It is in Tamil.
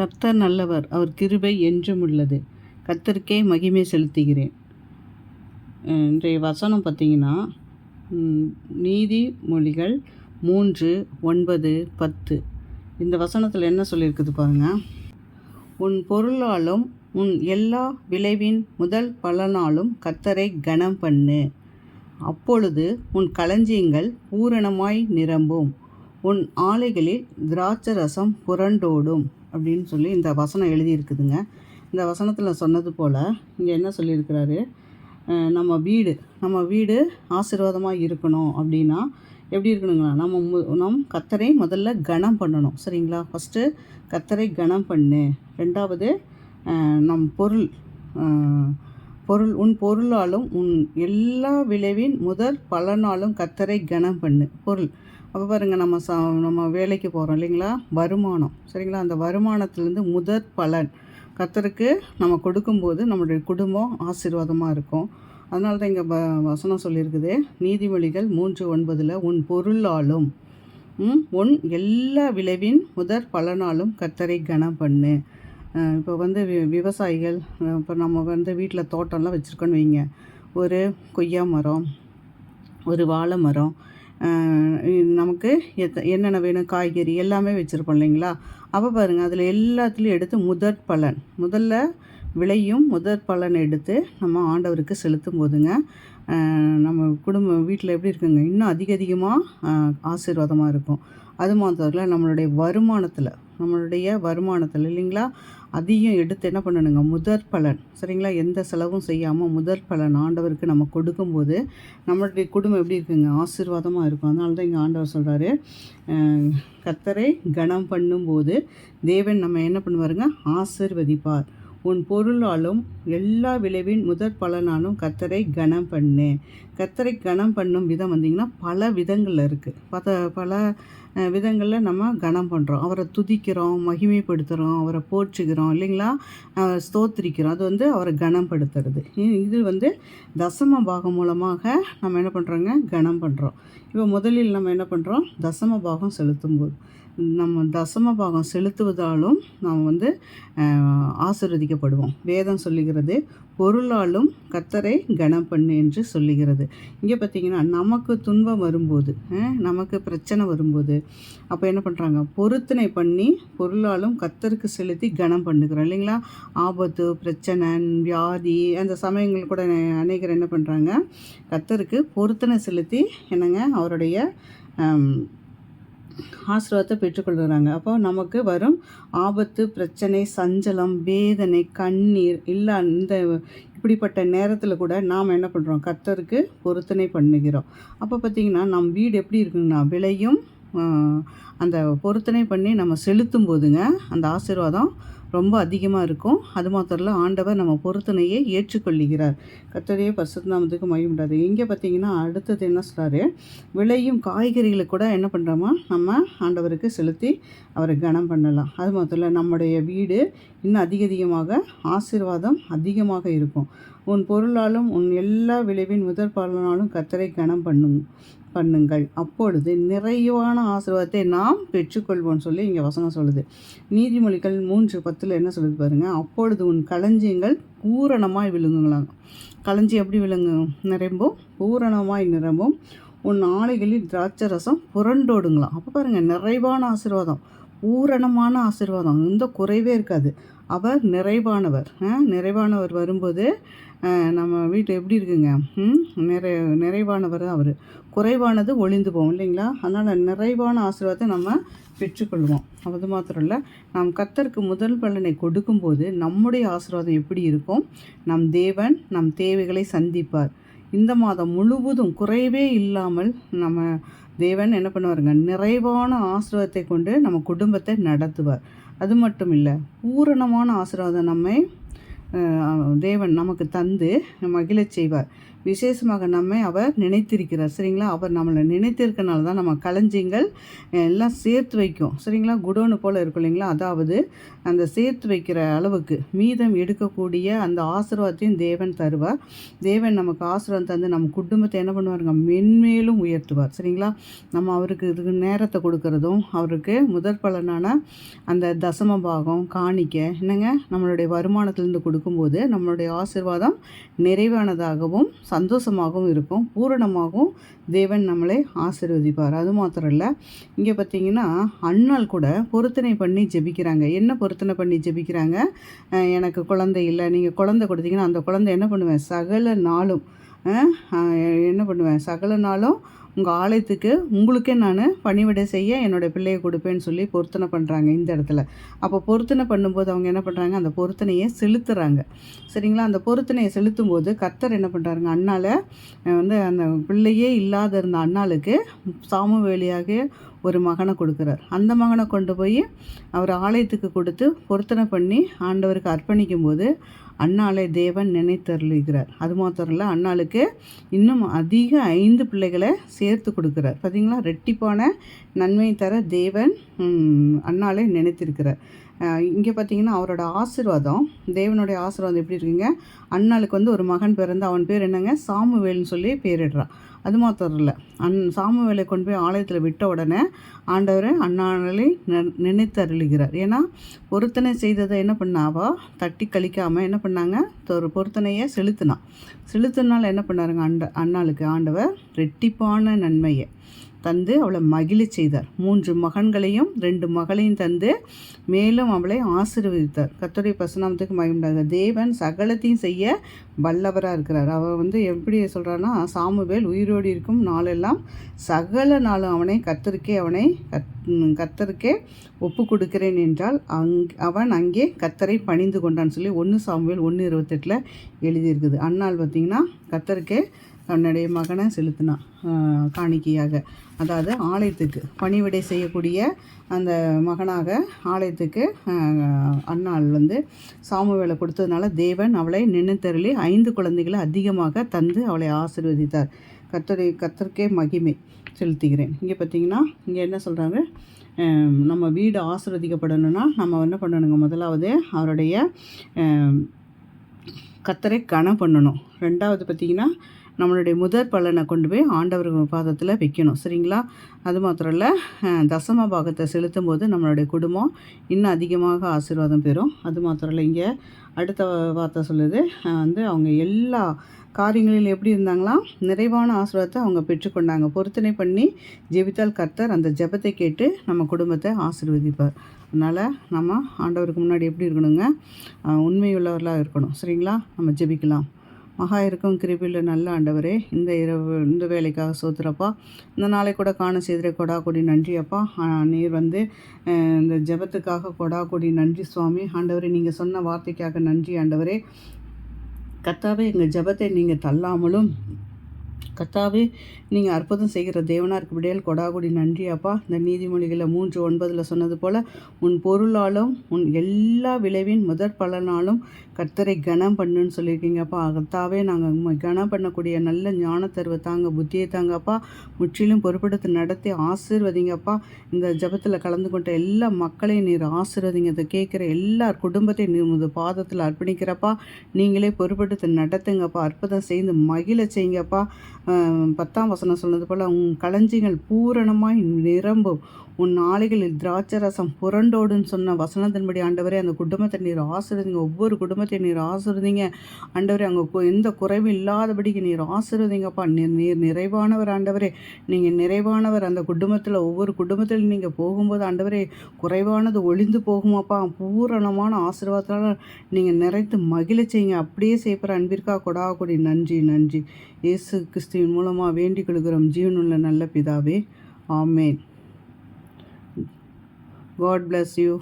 கர்த்தர் நல்லவர் அவர் கிருபை என்றும் உள்ளது. கர்த்தருக்கே மகிமை செலுத்துகிறேன். இன்றைய வசனம் பார்த்தீங்கன்னா நீதி மொழிகள் மூன்று ஒன்பது பத்து. இந்த வசனத்தில் என்ன சொல்லியிருக்குது பாருங்கள் உன் பொருளாலும் உன் எல்லா விளைவின் முதல் பலனாலும் கர்த்தரை கனம் பண்ணு. அப்பொழுது உன் களஞ்சியங்கள் பூரணமாய் நிரம்பும். உன் ஆலைகளில் திராட்சரசம் புரண்டோடும். அப்படின்னு சொல்லி இந்த வசனம் எழுதியிருக்குதுங்க. இந்த வசனத்தில் சொன்னது போல் இங்கே என்ன சொல்லியிருக்கிறாரு? நம்ம வீடு நம்ம வீடு ஆசீர்வாதமாக இருக்கணும் அப்படின்னா எப்படி இருக்கணுங்களா நம்ம மு நம் கத்தரை முதல்ல கனம் பண்ணணும். சரிங்களா? ஃபஸ்ட்டு கத்தரை கனம் பண்ணு. ரெண்டாவது நம் பொருள் பொருள் உன் பொருளாலும் உன் எல்லா விளைவின் முதல் பலனாலும் கத்தரை கனம் பண்ணு. பொருள். அப்போ பாருங்க நம்ம ச நம்ம வேலைக்கு போகிறோம் இல்லைங்களா? வருமானம். சரிங்களா? அந்த வருமானத்துலேருந்து முதற் பலன் கத்தருக்கு நம்ம கொடுக்கும்போது நம்மளுடைய குடும்பம் ஆசீர்வாதமாக இருக்கும். அதனால தான் இங்கே வ வசனம் சொல்லியிருக்குது நீதிமொழிகள் மூன்று ஒன்பதில் உன் பொருளாலும் உன் எல்லா விளைவின் முதற் பலனாலும் கத்தரை கனம் பண்ணு. இப்போ வந்து வி விவசாயிகள் இப்போ நம்ம வந்து வீட்டில் தோட்டம்லாம் வச்சுருக்கோன்னு வைங்க. ஒரு கொய்யா மரம் ஒரு வாழை மரம் நமக்கு எத்த என்னென்ன வேணும்? காய்கறி எல்லாமே வச்சுருப்போம் இல்லைங்களா? அப்போ பாருங்கள் அதில் எல்லாத்துலேயும் எடுத்து முதற் பலன் முதல்ல விளையும் முதற் பலன் எடுத்து நம்ம ஆண்டவருக்கு செலுத்தும் போதுங்க. நம்ம குடும்பம் வீட்டில் எப்படி இருக்குங்க? இன்னும் அதிக அதிகமாக ஆசீர்வாதமாக இருக்கும். அது மாத்திரம் இல்லை நம்மளுடைய வருமானத்தில் நம்மளுடைய வருமானத்தில் இல்லைங்களா? அதையும் எடுத்து என்ன பண்ணணுங்க? முதற் பலன். சரிங்களா? எந்த செலவும் செய்யாமல் முதற் பலன் ஆண்டவருக்கு நம்ம கொடுக்கும்போது நம்மளுடைய குடும்பம் எப்படி இருக்குங்க? ஆசீர்வாதமாக இருக்கும். அதனால தான் இங்கே ஆண்டவர் சொல்கிறாரு கத்தரை கனம் பண்ணும்போது தேவன் நம்ம என்ன பண்ணுவாருங்க? ஆசீர்வதிப்பார். உன் பொருளாலும் எல்லா விளைவின் முதற் பலனாலும் கத்தரை கனம் பண்ணு. கத்தரை கனம் பண்ணும் விதம் வந்தீங்கன்னா பல விதங்களில் இருக்குது பத பல விதங்களில் நம்ம கனம் பண்ணுறோம் அவரை துதிக்கிறோம் மகிமைப்படுத்துகிறோம் அவரை போற்றுகிறோம் இல்லைங்களா? ஸ்தோத்திரிக்கிறோம். அது வந்து அவரை கனப்படுத்துறது இ- இது வந்து தசம பாகம் மூலமாக நம்ம என்ன பண்ணுறோங்க கனம் பண்ணுறோம் இப்போ முதலில் நம்ம என்ன பண்ணுறோம் தசம பாகம் செலுத்தும் போது நம்ம தசம பாகம் செலுத்துவதாலும் நாம் வந்து ஆசிர்வதிக்கப்படுவோம். வேதம் சொல்லுகிறது பொருளாலும் கத்தரை கனம் பண்ணு என்று சொல்லுகிறது. இங்கே பார்த்தீங்கன்னா நமக்கு துன்பம் வரும்போது நமக்கு பிரச்சனை வரும்போது அப்போ என்ன பண்ணுறாங்க பொருத்தனை பண்ணி பொருளாலும் கத்தருக்கு செலுத்தி கனம் பண்ணுகிறோம் இல்லைங்களா? ஆபத்து பிரச்சனை வியாதி அந்த சமயங்கள் கூட அநேகர் என்ன பண்ணுறாங்க கத்தருக்கு பொருத்தனை செலுத்தி என்னங்க? அவருடைய ஆசீர்வாதத்தை பெற்றுக்கொள்கிறாங்க. அப்போ நமக்கு வரும் ஆபத்து பிரச்சனை சஞ்சலம் வேதனை கண்ணீர் இல்லை இந்த இப்படிப்பட்ட நேரத்தில் கூட நாம் என்ன பண்ணுறோம் கர்த்தருக்கு பொருத்தனை பண்ணுகிறோம். அப்போ பார்த்திங்கன்னா நம் வீடு எப்படி இருக்குங்கன்னா விலையும் அந்த பொருத்தனை பண்ணி நம்ம செலுத்தும் போதுங்க. அந்த ஆசீர்வாதம் ரொம்ப அதிகமாக இருக்கும். அது மாத்திரம் இல்லை ஆண்டவர் நம்ம பொருத்தனையை ஏற்றுக்கொள்ளுகிறார். கர்த்தருடைய பரிசுத்தநாமத்துக்கு மயமுடாது இங்கே பார்த்தீங்கன்னா அடுத்தது என்ன சொல்கிறாரு விளையும் காய்கறிகளை கூட என்ன பண்ணுறோமா நம்ம ஆண்டவருக்கு செலுத்தி அவரை கனம் பண்ணலாம். அது மாத்திரம் இல்லை நம்முடைய வீடு இன்னும் அதிக அதிகமாக ஆசீர்வாதம் அதிகமாக இருக்கும். உன் பொருளாலும் உன் எல்லா விளைவின் முதற் பலனாலும் கத்தரை கணம் பண்ணும் பண்ணுங்கள். அப்பொழுது நிறைவான ஆசீர்வாதத்தை நாம் பெற்றுக்கொள்வோம்னு சொல்லி இங்கே வசனம் சொல்லுது. நீதிமொழிகள் மூன்று பத்தில் என்ன சொல்லுது பாருங்க? அப்பொழுது உன் களஞ்சியங்கள் பூரணமாய் விழுங்குங்களாம். களஞ்சி எப்படி விழுங்கு நிரம்பும் பூரணமாய் நிரம்பும். உன் ஆலைகளில் திராட்சை ரசம் புரண்டோடுங்களாம். அப்போ பாருங்கள் நிறைவான ஆசீர்வாதம் பூரணமான ஆசீர்வாதம். எந்த குறைவே இருக்காது. அவர் நிறைவானவர். நிறைவானவர் வரும்போது நம்ம வீட்டில் எப்படி இருக்குங்க? நிறை நிறைவானவர் அவர். குறைவானது ஒளிந்து போகும் இல்லைங்களா? அதனால் நிறைவான ஆசீர்வாதத்தை நம்ம பெற்றுக்கொள்வோம். அது மாத்திரம் இல்லை நாம் கத்தருக்கு முதல் பலனை கொடுக்கும்போது நம்முடைய ஆசீர்வாதம் எப்படி இருக்கும்? நம் தேவன் நம் தேவைகளை சந்திப்பார். இந்த மாதம் முழுவதும் குறைவே இல்லாமல் நம்ம தேவன் என்ன பண்ணுவாருங்க? நிறைவான ஆசீர்வாதத்தை கொண்டு நம்ம குடும்பத்தை நடத்துவார். அது மட்டும் இல்லை பூரணமான ஆசீர்வாதம் நம்மை தேவன் நமக்கு தந்து மகிழச் செய்வார். விசேஷமாக நம்மை அவர் நினைத்திருக்கிறார். சரிங்களா? அவர் நம்மளை நினைத்திருக்கனால தான் நம்ம களஞ்சியங்கள் எல்லாம் சேர்த்து வைக்கும். சரிங்களா? குடோனு போல் இருக்கும் இல்லைங்களா? அதாவது அந்த சேர்த்து வைக்கிற அளவுக்கு மீதம் எடுக்கக்கூடிய அந்த ஆசீர்வாதத்தையும் தேவன் தருவார். தேவன் நமக்கு ஆசீர்வாதம் தந்து நம்ம குடும்பத்தை என்ன பண்ணுவாருங்க? மென்மேலும் உயர்த்துவார். சரிங்களா? நம்ம அவருக்கு இதுக்கு நேரத்தை கொடுக்கறதும் அவருக்கு முதற் பலனான அந்த தசம பாகம் காணிக்க என்னங்க? நம்மளுடைய வருமானத்திலேருந்து கொடுக்கும்போது நம்மளுடைய ஆசிர்வாதம் நிறைவானதாகவும் சந்தோஷமாகவும் இருக்கும். பூரணமாகவும் தேவன் நம்மளை ஆசீர்வதிப்பார். அது மாத்திரம் இல்லை இங்கே பார்த்தீங்கன்னா அண்ணால் கூட பொருத்தனை பண்ணி ஜெபிக்கிறாங்க. என்ன பொருத்தனை பண்ணி ஜெபிக்கிறாங்க? எனக்கு குழந்தை இல்லை நீங்கள் குழந்தை கொடுத்தீங்கன்னா அந்த குழந்தை என்ன பண்ணுவேன்? சகல நாளும் என்ன பண்ணுவேன்? சகல நாளும் உங்கள் ஆலயத்துக்கு உங்களுக்கே நான் பணிவிடை செய்ய என்னோடய பிள்ளையை கொடுப்பேன்னு சொல்லி பொருத்தனை பண்ணுறாங்க இந்த இடத்துல. அப்போ பொருத்தனை பண்ணும்போது அவங்க என்ன பண்ணுறாங்க அந்த பொருத்தனையை செலுத்துகிறாங்க சரிங்களா? அந்த பொருத்தனையை செலுத்தும் போது கர்த்தர் என்ன பண்ணுறாருங்க அண்ணால் வந்து அந்த பிள்ளையே இல்லாத இருந்த அண்ணாளுக்கு சாமுவேலியாக ஒரு மகனை கொடுக்குறார். அந்த மகனை கொண்டு போய் அவர் ஆலயத்துக்கு கொடுத்து பொருத்தனை பண்ணி ஆண்டவருக்கு அர்ப்பணிக்கும் போது அண்ணாளை தேவன் நினைத்தருளுகிறார். அது மாத்திரம் இல்லை அண்ணாளுக்கு இன்னும் அதிக ஐந்து பிள்ளைகளை சேர்த்து கொடுக்குறார். பார்த்தீங்களா ரெட்டிப்பான நன்மை தர தேவன் அண்ணாலை நினைத்திருக்கிறார். இங்கே பார்த்தீங்கன்னா அவரோட ஆசீர்வாதம் தேவனுடைய ஆசீர்வாதம் எப்படி இருக்குங்க? அண்ணாளுக்கு வந்து ஒரு மகன் பிறந்து அவன் பேர் என்னங்க? சாமுவேல்னு சொல்லி பேரிடுறான் அது மாத்திரம் இல்லை. அன் சாமுவேலை கொண்டு போய் ஆலயத்தில் விட்ட உடனே ஆண்டவர் அண்ணாளை நினைத்து அருளுகிறார். ஏன்னா பொருத்தனை செய்ததை என்ன பண்ணாவா? தட்டி கழிக்காமல் என்ன பண்ணாங்க? ஒரு பொருத்தனையை செலுத்தினான் செலுத்தினால் என்ன பண்ணாருங்க? அண்ட அண்ணாளுக்கு ஆண்டவர் ரெட்டிப்பான நன்மையை தந்து அவளை மகிழ செய்தார். மூன்று மகன்களையும் ரெண்டு மகளையும் தந்து மேலும் அவளை ஆசீர்வதித்தார். கர்த்தருடைய பசுநாமத்துக்கு மகிழ்ந்தாங்க தேவன் சகலத்தையும் செய்ய வல்லவராக இருக்கிறார். அவர் வந்து எப்படி சொல்கிறான்னா சாமுவேல் உயிரோடு இருக்கும் நாளெல்லாம் சகல நாளும் அவனை கத்தருக்கே அவனை கத் கத்தருக்கே ஒப்பு கொடுக்கிறேன் என்றால் அங் அவன் அங்கே கத்தரை பணிந்து கொண்டான்னு சொல்லி ஒன்று சாமுவேல் ஒன்று இருபத்தெட்டில் எழுதியிருக்குது. அன்னால் பார்த்திங்கன்னா கத்தருக்கே தன்னுடைய மகனை செலுத்தினான் காணிக்கையாக. அதாவது ஆலயத்துக்கு பணிவிடை செய்யக்கூடிய அந்த மகனாக ஆலயத்துக்கு அண்ணாள் அன்னாள் வந்து சாமுவேலை கொடுத்ததுனால தேவன் அவளை நினைத்தருளி ஐந்து குழந்தைகளை அதிகமாக தந்து அவளை ஆசிர்வதித்தார். கத்தரை கத்தருக்கே மகிமை செலுத்துகிறேன். இங்கே பார்த்தீங்கன்னா இங்கே என்ன சொல்கிறாங்க நம்ம வீடு ஆசிர்வதிக்கப்படணும்னா நம்ம என்ன பண்ணணுங்க? முதலாவது அவருடைய கத்தரை கனம் பண்ணணும். ரெண்டாவது பார்த்திங்கன்னா நம்மளுடைய முதற் பலனை கொண்டு போய் ஆண்டவர் பாதத்தில் வைக்கணும். சரிங்களா? அது மாத்திரம் இல்லை தசம பாகத்தை செலுத்தும் போது நம்மளுடைய குடும்பம் இன்னும் அதிகமாக ஆசீர்வாதம் பெறும். அது மாத்திரம் இல்லை இங்கே அடுத்த வார்த்தை சொல்லுது வந்து அவங்க எல்லா காரியங்களிலும் எப்படி இருந்தாங்களாம் நிறைவான ஆசீர்வாதத்தை அவங்க பெற்றுக்கொண்டாங்க பொருத்தனை பண்ணி ஜெபித்தால் கர்த்தர் அந்த ஜெபத்தை கேட்டு நம்ம குடும்பத்தை ஆசீர்வதிப்பார். அதனால் நம்ம ஆண்டவருக்கு முன்னாடி எப்படி இருக்கணுங்க? உண்மையுள்ளவர்களாக இருக்கணும். சரிங்களா? நம்ம ஜெபிக்கலாம். மகா இருக்கும் கிருபியில் நல்ல ஆண்டவரே இந்த இரவு இந்த வேலைக்காக சோத்துறப்பா. இந்த நாளை கூட காண செய்திர கொடா கொடி நன்றி அப்பா நீர் வந்து இந்த ஜெபத்துக்காக கொடா கொடி நன்றி சுவாமி. ஆண்டவரே நீங்கள் சொன்ன வார்த்தைக்காக நன்றி ஆண்டவரே. கத்தாவே எங்கள் ஜெபத்தை நீங்கள் தள்ளாமலும் கத்தாவே நீங்கள் அற்புதம் செய்கிற தேவனாருக்கு விடையல் கொடாகுடி நன்றி அப்பா. இந்த நீதிமொழிகளில் மூன்று ஒன்பதில் சொன்னது போல் உன் பொருளாலும் உன் எல்லா விளைவின் முதற் பலனாலும் கர்த்தரை கனம் பண்ணுன்னு சொல்லியிருக்கீங்கப்பா கத்தாவே நாங்கள் கனம் பண்ணக்கூடிய நல்ல ஞான தருவை தாங்க புத்தியை தாங்கப்பா முற்றிலும் பொறுப்படுத்தி நடத்தி ஆசீர்வதிங்கப்பா இந்த ஜெபத்தில் கலந்து கொண்ட எல்லா மக்களையும் நீர் ஆசீர்வதிங்க. இதை கேட்குற எல்லார் குடும்பத்தையும் நீர் உமது பாதத்தில் அர்ப்பணிக்கிறப்பா. நீங்களே பொறுப்படுத்தி நடத்துங்கப்பா அற்புதம் செய்து மகிழ செய்யுங்கப்பா பத்தாம் வசனம் சொன்னது போல் உன் களஞ்சிகள் பூரணமாய் நிரம்பும். உன் நாளைகளில் திராட்சை ரசம் புரண்டோடுன்னு சொன்ன வசனத்தின்படி ஆண்டவரே அந்த குடும்பத்தை நீர் ஆசிர்வதிங்க. ஒவ்வொரு குடும்பத்தை நீர் ஆசிர்வதிங்க. ஆண்டவரே அங்கே எந்த குறைவும் இல்லாதபடிக்கு நீர் ஆசிர்வதிங்கப்பா. நீர் நீர் நிறைவானவர் ஆண்டவரே. நீங்கள் நிறைவானவர். அந்த குடும்பத்தில் ஒவ்வொரு குடும்பத்தில் நீங்கள் போகும்போது ஆண்டவரே குறைவானது ஒளிந்து போகுமாப்பா. பூரணமான ஆசீர்வாதத்தால் நீங்கள் நிறைத்து மகிழச் செய்யுங்க அப்படியே செய்கிற அன்பிற்கா கொடா கொடி. நன்றி நன்றி. இயேசு கிறிஸ்துவின் மூலமாக வேண்டிக் கொள்கிறோம். ஜீவனுள்ள நல்ல பிதாவே. ஆமேன். God bless you